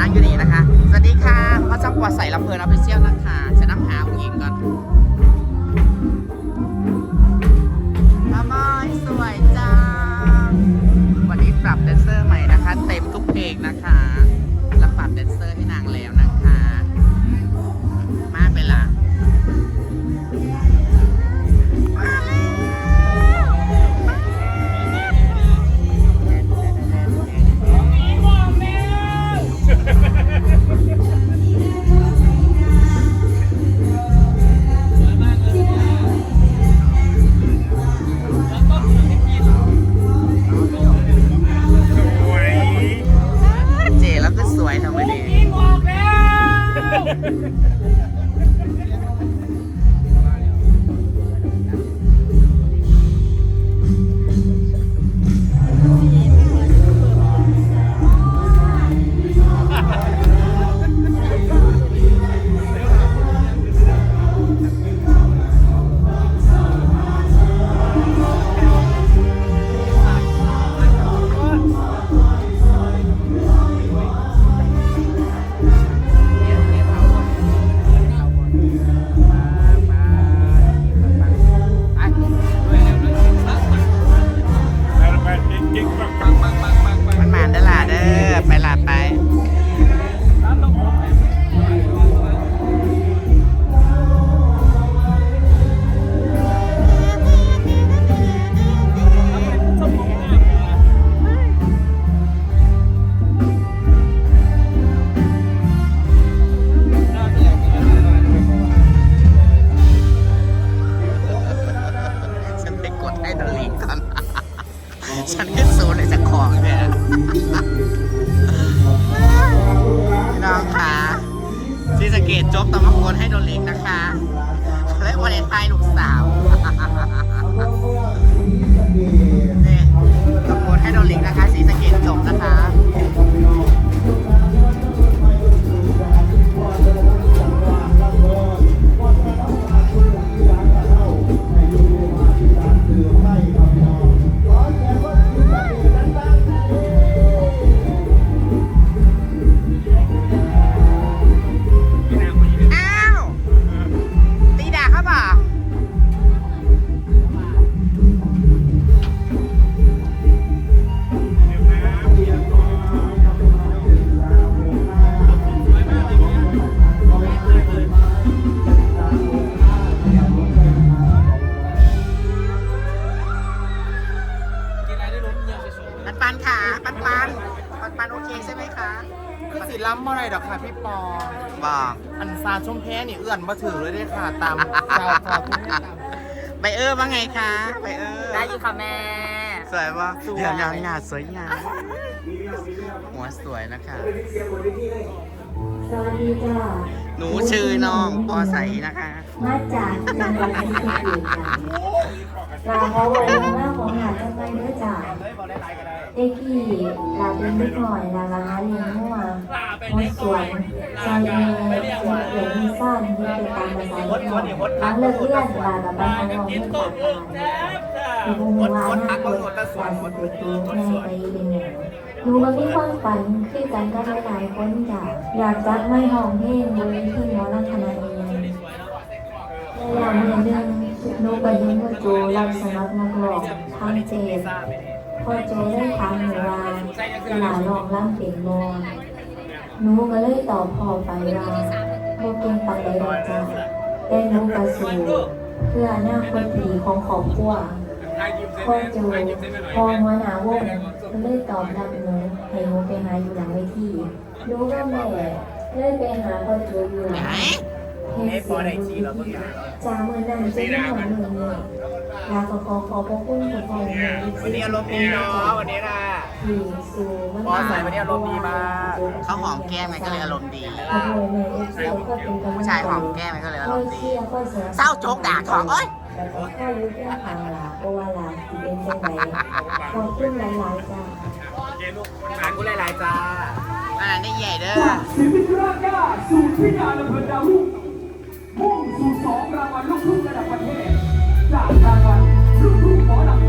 นั่งอยู่นี่นะคะ สวัสดีค่ะพ่อช่งปวดใส่ลำเพลินออฟฟิเชียลนะคะจะนั่งหาผู้หญิงก่อนทำอยสวยจังวันนี้ปรับแดนเซอร์ใหม่นะคะ เต็มทุกเพลงนะคะ แล้วปรับแดนเซอร์ให้นางเลย ฉันก็สูนในจากของเนี่ยพี่น้องค่ะซีสเกตจบต้องมากดให้โดนเล็กนะคะ และวันเลนไทน์ลูกสาว คะคือสีล้ำอะไรดอกค่ะพี่ปอบอกอันซาชมแพ้นี่เอื้อนมาถือเลยเด้ค่ะ ตามเจ้าเจ้าคุณแม่ตามใบเออร์ว่าไงคะใบเออร์ได้อยู่ค่ะแม่ สวยปะสวย เดี๋ยวยาวหน้าสวยงามหัวสวยนะคะ สวัสดีจ้า หนูชื่อน้องปอใสนะคะ มาจากจังหวัดศรีสะเกษจ้ะลาเพราะวันนี้ว่าของหาจังไงเด้อจ้าเด็กกี้ลาเป็นนิดหน่อยลาลาเลี้ยงมั่วมดสวนซอยเมย์เสียเขียนมีซ่านที่เป็นตามภาษาเด็กน้อยหลังเลิกเรียนลากับไปทางโรงเรียนปากทางมีบุญว่าหน้าคนลาสิเด็กดีแม่ไปเป็นหนึ่ง หนูมันมีความฝันคือกันกับหลายๆคนจ้ะอยากจัดไม่ห้องเพลงบนที่หมอลังคณะเองในยามเดือหนึ่งหนูไปเห็นพ่อโจรับสมัครนักร้องทางเจนพ่อโจได้ถามหนูว่าเวลาร้องร่ำเป็นบอหนูก็เลยตอบพ่อไปว่าพ่เก่งปานใดดอกจ้าแต่หนูกระสูเพื่ออนาคตดีของครอบครัวพ่อโจพ่อหัวหน้าวง ก็เลยตอบรับหนูให้หนูไปหาอยู่หลังเวทีหนูก็แม่เลยไปหาพ่อโจอยู่หลังไหนเฮ็ดเสียงมือจามือนั่นจะไม่หอมมือเลยลาขอขอขอบพระคุณคุณพ่อแม่วันนี้อารมณ์ดีเนาะวันนี้นะที่สู่มันปอใส่วันนี้อารมณ์ดีมากเขาหอมแก้มมันก็เลยอารมณ์ดีขอบคุณแม่เอฟซีก็เป็นกำลังผู้ชายหอมแก้มมันก็เลยอารค่อมยณ์ดีเชียร์ค่อยเสียเศร้าโจกด่าของเอ้ย แต่ก็ค่อยรู้เรื่องทางลาเพราะว่าลาสิเป็นจังไดขอบคุณหลายๆจ้างานกูหลายๆจ้าอันนั้นได้ใหญ่เด้อศิลปินรากหญ้าสู่พิญญาณอำเภอดาวรุ่งมุ่งสู่สองรางวัลลูกทุ่งระดับประเทศ จากรางวัลลูกทุ่งหมอลำ